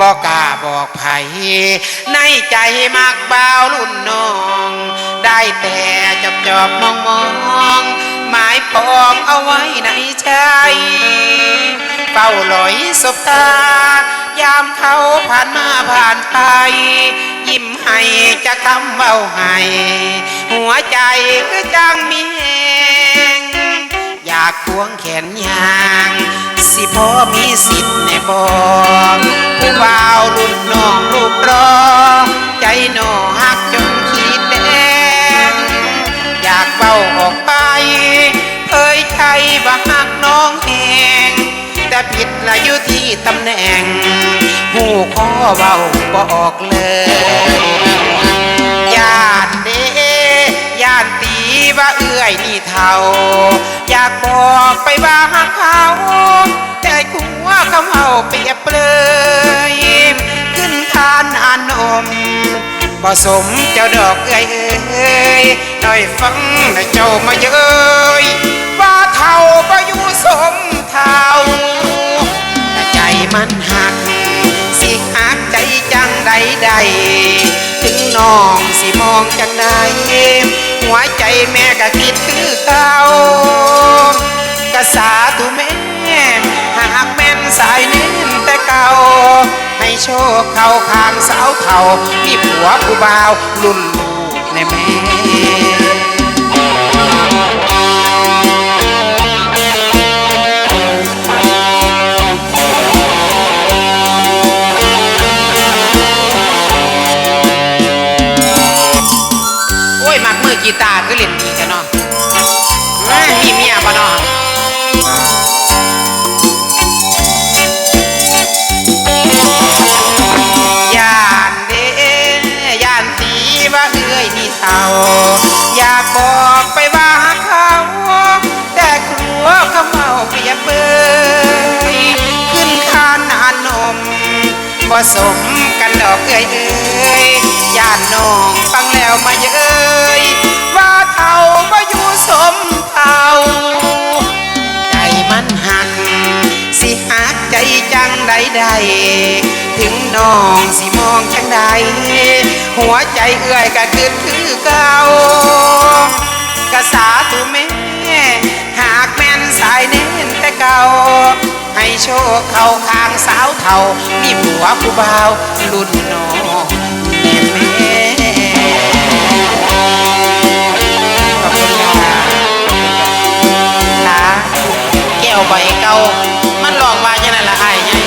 บอกกาบอกไผในใจมักเบาวรุ่นน้อง ได้แต่จอบจอบมองมองหมายปองเอาไว้ในใจเฝ้าลอยสบตายามเขาผ่านมาผ่านไป ยิ้มให้จะคำเบาให้หัวใจก็จังมีแหงอยากควงแขนยาง สิพอมีสิทธิ์ในบาออกไปเผยใจว่าหักน้องแหงแต่ผิดละอยู่ที่ตำแหน่ง หูขอเบาบอกเลยย่านเด้ย่านตีว่าเอื้อยนี่เท่า อยากบอกไปว่าหักเขาแต่กลัวคำเอาเปรียบ บ่สมเจ้าดอกเอ้ยเอ้ยหน่อยฟังนเจ้ามาเย้ยว่าเท่าบ่อยู่สมเท่าแต่ใจมันหัก สิหักใจจังใดใดๆถึงน้องสิมองจังใดหัวใจแม่ก็คิดคือเก่า ให้โชคเขาข้างสาวเท่ามีผัวผู้บ่าวรุ่นลูกในแม่กีตาร์คือเล่นดีกันเนาะแม่มีเมียปะเนาะ ว่าเอ้ยนี่เท่าอยากบอกไปว่าเขา แต่กลัวเขาเมาเปียเปยขึ้นคานนานนมบ่สมกันดอกเอ้ยเอ้ยย่านน้องฟังแล้วมาเย้ยว่าเท่าบ่อยู่สมเท่าใจมันหัก สิหักใจจังใดใดๆถึงน้องสิมองจังใด หัวใจเอื่อยกะคืนคือเก่ากะสาตุแม่ หากแม่นสายเน้นแต่เก่า ให้โชคเขาข้างสาวเท่า มีผัวผู้บ่าวรุ่นน้องแม่ใบเก่ามันหลอกว่าอย่นั้นละไอ้